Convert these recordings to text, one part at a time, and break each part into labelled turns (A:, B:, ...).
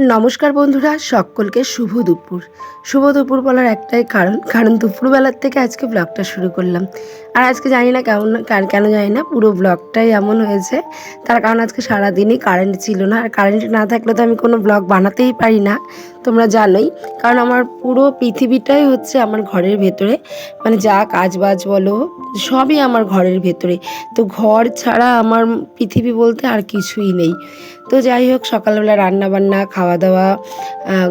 A: নমস্কার বন্ধুরা, সকলকে শুভ দুপুর। শুভ দুপুর বলার একটাই কারণ কারণ দুপুরবেলার থেকে আজকে ব্লগটা শুরু করলাম। আর আজকে জানি না কেমন কার- কেন জানি না, পুরো ব্লগটাই এমন হয়েছে। তার কারণ আজকে সারাদিনই কারেন্ট ছিল না। আর কারেন্ট না থাকলে তো আমি কোনো ব্লগ বানাতেই পারি না, তোমরা জানোই। কারণ আমার পুরো পৃথিবীটাই হচ্ছে আমার ঘরের ভেতরে। মানে যা কাজ বাজ বলো, সবই আমার ঘরের ভেতরে। তো ঘর ছাড়া আমার পৃথিবী বলতে আর কিছুই নেই। তো যাই হোক, সকালবেলা রান্না বান্না খাওয়া দাওয়া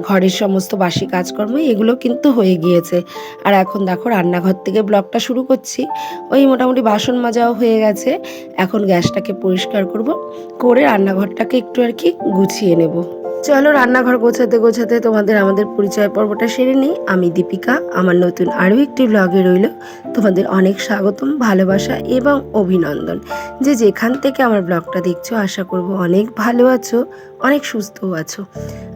A: ঘরের সমস্ত বাসি কাজকর্ম এগুলো কিন্তু হয়ে গিয়েছে। আর এখন দেখো রান্নাঘর থেকে ব্লগটা শুরু করছি। ওই মোটামুটি বাসন মাজাও হয়ে গেছে। এখন গ্যাসটাকে পরিষ্কার করব। করে রান্নাঘরটাকে একটু আর কি গুছিয়ে নেব। চলো রান্নাঘর গোছাতে গোছাতে তোমাদের আমাদের পরিচয় পর্বটা সেরে নিই। আমি দীপিকা, আমার নতুন আরও একটি ব্লগে রইল। তোমাদের অনেক স্বাগতম, ভালোবাসা এবং অভিনন্দন। যে যেখান থেকে আমার ব্লগটা দেখছ, আশা করব অনেক ভালো আছো, অনেক সুস্থও আছো।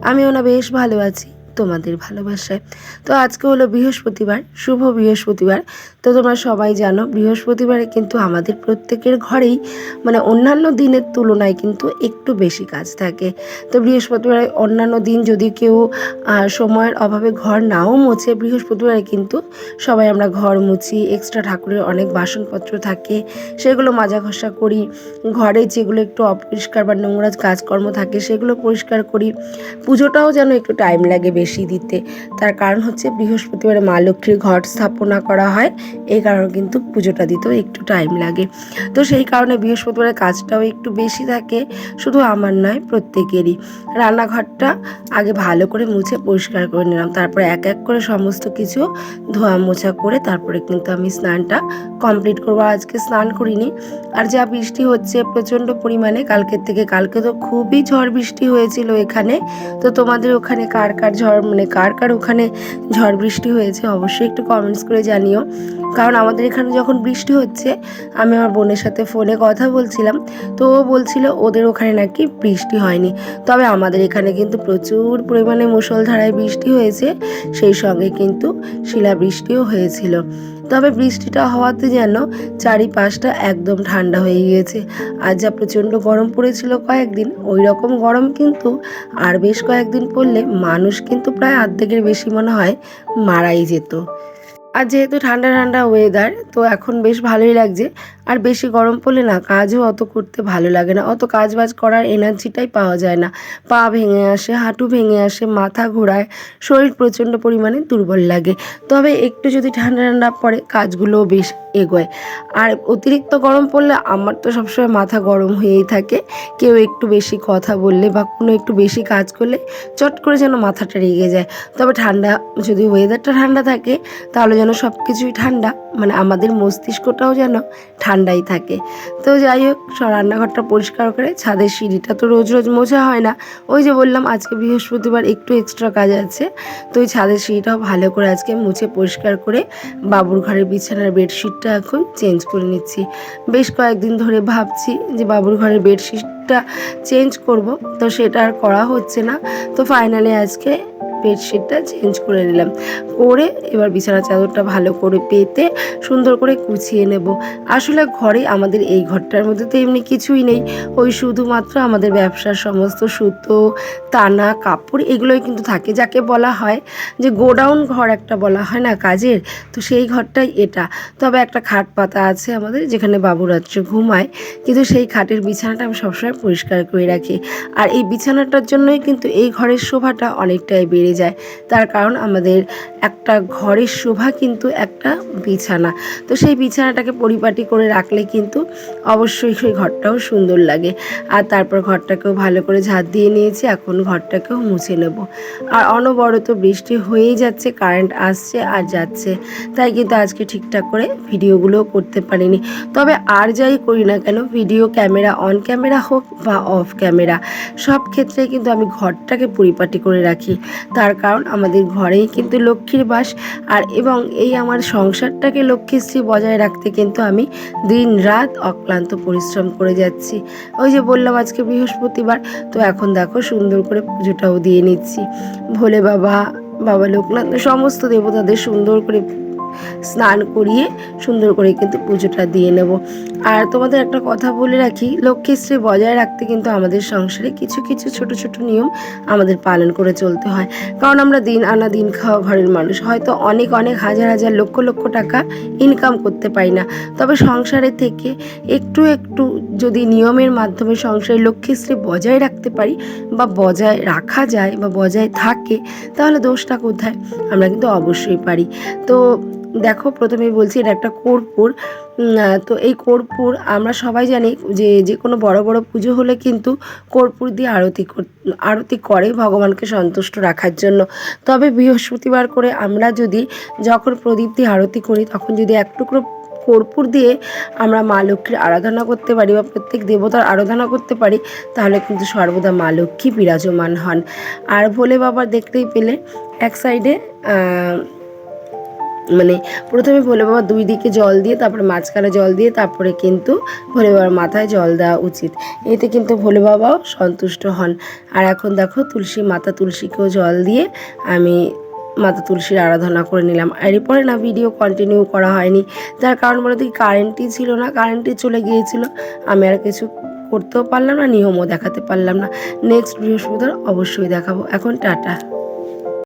A: আমিও না বেশ ভালো আছি। তোমাদের ভালোবাসায়। তো আজকে হলো বৃহস্পতিবার, শুভ বৃহস্পতিবার। তো তোমরা সবাই জানো, বৃহস্পতিবারে কিন্তু আমাদের প্রত্যেকের ঘরেই মানে অন্যান্য দিনের তুলনায় কিন্তু একটু বেশি কাজ থাকে। তো বৃহস্পতিবারে অন্যান্য দিন যদি কেউ সময়ের অভাবে ঘর নাও মোছে, বৃহস্পতিবারে কিন্তু সবাই আমরা ঘর মুছি এক্সট্রা ঠাকুরের অনেক বাসনপত্র থাকে, সেগুলো মাজা ঘষা করি, ঘরে যেগুলো একটু অপরিষ্কার বা নোংরা কাজকর্ম থাকে, সেগুলো পরিষ্কার করি। পুজোটাও যেন একটু টাইম লাগে বেশি। দিতে। তার কারণ হচ্ছে বৃহস্পতিবারে মা লক্ষ্মীর ঘট স্থাপনা করা হয়। এই কারণে কিন্তু পুজোটা দিতেও একটু টাইম লাগে। তো সেই কারণে বৃহস্পতিবারের কাজটাও একটু বেশি থাকে। শুধু আমার নয়, প্রত্যেকেরই। রান্নাঘরটা আগে ভালো করে মুছে পরিষ্কার করে নিলাম। তারপরে এক এক করে সমস্ত কিছু ধোয়া মোছা করে তারপরে কিন্তু আমি স্নানটা কমপ্লিট করব। আজকে স্নান করিনি। আর যা বৃষ্টি হচ্ছে প্রচণ্ড পরিমাণে, কালকের থেকে কালকে তো খুবই ঝড় বৃষ্টি হয়েছিল এখানে। তো তোমাদের ওখানে কার কার ঝড় মানে কার কার ওখানে ঝড় বৃষ্টি হয়েছে অবশ্যই একটু কমেন্টস করে জানিও। কারণ আমাদের এখানে যখন বৃষ্টি হচ্ছে, আমি আমার বোনের সাথে ফোনে কথা বলছিলাম, তো ও বলছিল ওদের ওখানে নাকি বৃষ্টি হয়নি। তবে আমাদের এখানে কিন্তু প্রচুর পরিমাণে মুসলধারায় বৃষ্টি হয়েছে, সেই সঙ্গে কিন্তু শিলাবৃষ্টিও হয়েছিল। তবে বৃষ্টিটা হওয়াতে যেন চারিপাশটা একদম ঠান্ডা হয়ে গিয়েছে। আর যা প্রচণ্ড গরম পড়েছিল কয়েকদিন ওই রকম গরম কিন্তু আর বেশ কয়েকদিন পড়লে মানুষ কিন্তু প্রায় আর্ধেকের বেশি মনে হয় মারাই যেত। আর যেহেতু ঠান্ডা ঠান্ডা ওয়েদার তো এখন বেশ ভালোই লাগছে। আর বেশি গরম পড়লে না কাজও অত করতে ভালো লাগে না। অত কাজ বাজ করার এনার্জিটাই পাওয়া যায় না। পা ভেঙে আসে, হাঁটু ভেঙে আসে, মাথা ঘোরায়, শরীর প্রচণ্ড পরিমাণে দুর্বল লাগে। তবে একটু যদি ঠান্ডা ঠান্ডা পড়ে, কাজগুলোও বেশ এগোয়। আর অতিরিক্ত গরম পড়লে আমার তো সবসময় মাথা গরম হয়েই থাকে। কেউ একটু বেশি কথা বললে বা কোনো একটু বেশি কাজ করলে চট করে যেন মাথাটা রেগে যায়। তবে ঠান্ডা, যদি ওয়েদারটা ঠান্ডা থাকে, তাহলে যেন সব কিছুই ঠান্ডা মানে আমাদের মস্তিষ্কটাও যেন ঠান্ডাই থাকে। তো যাই হোক রান্নাঘরটা পরিষ্কার করে ছাদের সিঁড়িটা তো রোজ রোজ মোছা হয় না। ওই যে বললাম, আজকে বৃহস্পতিবার একটু এক্সট্রা কাজ আছে। তো ওই ছাদের সিঁড়িটাও ভালো করে আজকে মুছে পরিষ্কার করে বাবুর ঘরের বিছানার বেডশিটটা এখন চেঞ্জ করে নিচ্ছি। বেশ কয়েকদিন ধরে ভাবছি যে বাবুর ঘরের বেডশিটটা চেঞ্জ করব, তো সেটা আর করা হচ্ছে না। তো ফাইনালি আজকে বেডশিটটা চেঞ্জ করে নিলাম। করে এবার বিছানা চাদরটা ভালো করে পেতে সুন্দর করে কুচিয়ে নেব। আসলে ঘরে আমাদের এই ঘরটার মধ্যে তো এমনি কিছুই নেই। ওই শুধুমাত্র আমাদের ব্যবসার সমস্ত সুতো টানা কাপড় এগুলোই কিন্তু থাকে। যাকে বলা হয় যে গোডাউন ঘর একটা বলা হয় না কাজের? তো সেই ঘরটাই এটা। তবে একটা খাট পাতা আছে আমাদের যেখানে বাবু রাত্রে ঘুমায়। কিন্তু সেই খাটের বিছানাটা আমি সবসময় পরিষ্কার করে রাখি। আর এই বিছানাটার জন্যই কিন্তু এই ঘরের শোভাটা অনেকটাই বেড়ে যায়। তার কারণ আমাদের একটা ঘরের শোভা কিন্তু একটা বিছানা। তো সেই বিছানাটাকে পরিপাটি করে রাখলে কিন্তু অবশ্যই সেই ঘরটাও সুন্দর লাগে। আর তারপর ঘরটাকেও ভালো করে ঝাঁট দিয়ে নিয়েছি, এখন ঘরটাকেও মুছে নেব। আর অনবরত বৃষ্টি হয়েই যাচ্ছে, কারেন্ট আসছে আর যাচ্ছে। তাই কিন্তু আজকে ঠিকঠাক করে ভিডিওগুলোও করতে পারিনি। তবে আর যাই করি না কেন, ভিডিও ক্যামেরা অন ক্যামেরা হোক বা অফ ক্যামেরা, সব ক্ষেত্রে কিন্তু আমি ঘরটাকে পরিপাটি করে রাখি। তার কারণ আমাদের ঘরেই কিন্তু লক্ষ্মীর বাস। আর এবং এই আমার সংসারটাকে লক্ষ্মীশ্রী বজায় রাখতে কিন্তু আমি দিন রাত অক্লান্ত পরিশ্রম করে যাচ্ছি। ওই যে বললাম আজকে বৃহস্পতিবার, তো এখন দেখো সুন্দর করে পুজোটাও দিয়ে নিচ্ছি। ভোলে বাবা বাবা লোকনাথ, সমস্ত দেবতাদের সুন্দর করে স্নান করিয়ে সুন্দর করে কিন্তু পুজোটা দিয়ে নেব। আর তোমাদের একটা কথা বলে রাখি লক্ষ্মীশ্রী বজায় রাখতে কিন্তু আমাদের সংসারে কিছু কিছু ছোট ছোট নিয়ম আমাদের পালন করে চলতে হয়। কারণ আমরা দিন আনা দিন খাওয়া ঘরের মানুষ, হয়তো অনেক অনেক হাজার হাজার লক্ষ লক্ষ টাকা ইনকাম করতে পারি না। তবে সংসারে থেকে একটু একটু যদি নিয়মের মাধ্যমে সংসারে লক্ষ্মীশ্রী বজায় রাখতে পারি বা বজায় রাখা যায় বা বজায় থাকে, তাহলে দোষটা কোথায়? আমরা কিন্তু অবশ্যই পারি। তো দেখো প্রথমেই বলছি এটা একটা কর্পূর তো এই কর্পূর আমরা সবাই জানি যে যে কোনো বড় বড় পুজো হলে কিন্তু কর্পূর দিয়ে আরতি আরতি করে ভগবানকে সন্তুষ্ট রাখার জন্য। তবে বৃহস্পতিবার করে আমরা যদি যখন প্রদীপ দিয়ে আরতি করি, তখন যদি এক টুকরো কর্পূর দিয়ে আমরা মা লক্ষ্মীর আরাধনা করতে পারি বা প্রত্যেক দেবতার আরাধনা করতে পারি, তাহলে কিন্তু সর্বদা মা লক্ষ্মী বিরাজমান হন। আর ভোলে বাবার দেখতেই পেলে, এক সাইডে মানে প্রথমে ভোলে বাবা দুই দিকে জল দিয়ে, তারপরে মাঝখানে জল দিয়ে, তারপরে কিন্তু ভোলে বাবার মাথায় জল দেওয়া উচিত। এতে কিন্তু ভোলে বাবাও সন্তুষ্ট হন। আর এখন দেখো তুলসী মাতা তুলসীকেও জল দিয়ে আমি মাতা তুলসীর আরাধনা করে নিলাম। আর এরপরে না ভিডিও কন্টিনিউ করা হয়নি। যার কারণ বলে দেখি কারেন্টই ছিল না কারেন্টই চলে গিয়েছিল। আমি আর কিছু করতেও পারলাম না, নিয়মও দেখাতে পারলাম না। নেক্সট বৃহস্পতিবার অবশ্যই দেখাবো। এখন টাটা।